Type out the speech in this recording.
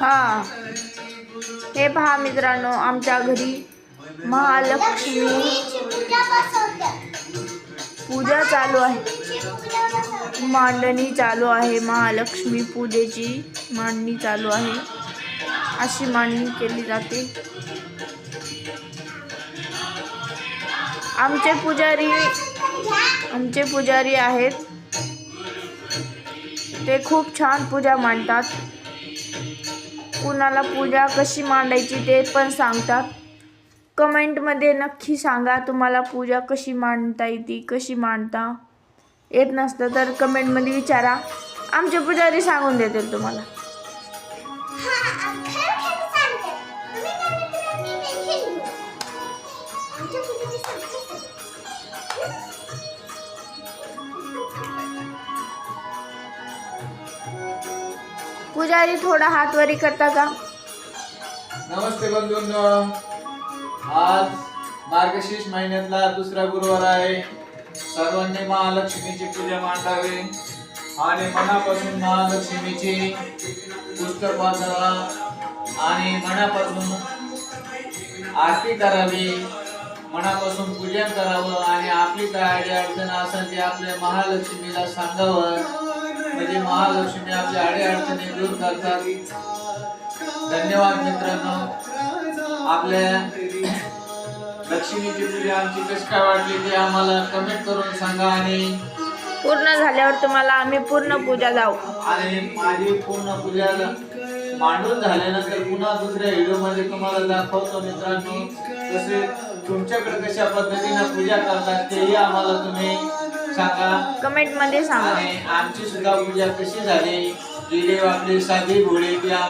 हा. हे पहा मित्रांनो आमच्या घरी महालक्ष्मी पूजा चालू आहे. मांडणी चालू आहे महालक्ष्मी पूजेची मांडणी चालू आहे. अशी मांडणी केली जाते. आमचे पुजारी आमचे पुजारी आहेत. ते खूप छान पूजा मांडतात. कुणाला पूजा कशी मांडायची ते पण सांगतात. कमेंटमध्ये नक्की सांगा तुम्हाला पूजा कशी मांडता येते कशी मांडता येत नसतं तर कमेंटमध्ये विचारा. आमचे पुजारी सांगून देतील तुम्हाला. Thank you. पुजारी थोडा हात वरी करता का? नमस्ते बंधूंनो. आज मार्गशीर्ष महिन्यातला दुसरा गुरुवार आहे. सर्वांनी महालक्ष्मीची पूजा मांडावी आणि मनापासून महालक्ष्मीची पुस्तक वाचावा आणि मनापासून आरती करावी मनापासून पूजन करावं आणि आपली काय अडचण असेल ते आपल्या महालक्ष्मीला सांगावं. महालक्ष्मी आपल्या अडी अडचणी दूर करतात. धन्यवाद मित्रांनो. आपल्या लक्ष्मीची पूजा आमची कशी काय वाटली ते आम्हाला कमेंट करून सांगा आणि पूर्ण झाल्यावर तुम्हाला आम्ही पूर्ण पूजा जाऊ आणि माझी पूर्ण पूजा मांडून झाल्यानंतर पुन्हा दुसऱ्या व्हिडिओमध्ये तुम्हाला दाखवतो मित्रांनो. तसे तुमच्याकडे कशा पद्धतीनं पूजा करतात तेही आम्हाला तुम्ही सांगा. कमेंटमध्ये सांगा. आणि आमची सुद्धा पूजा कशी झाली? गेली आपली साधी भोळी ती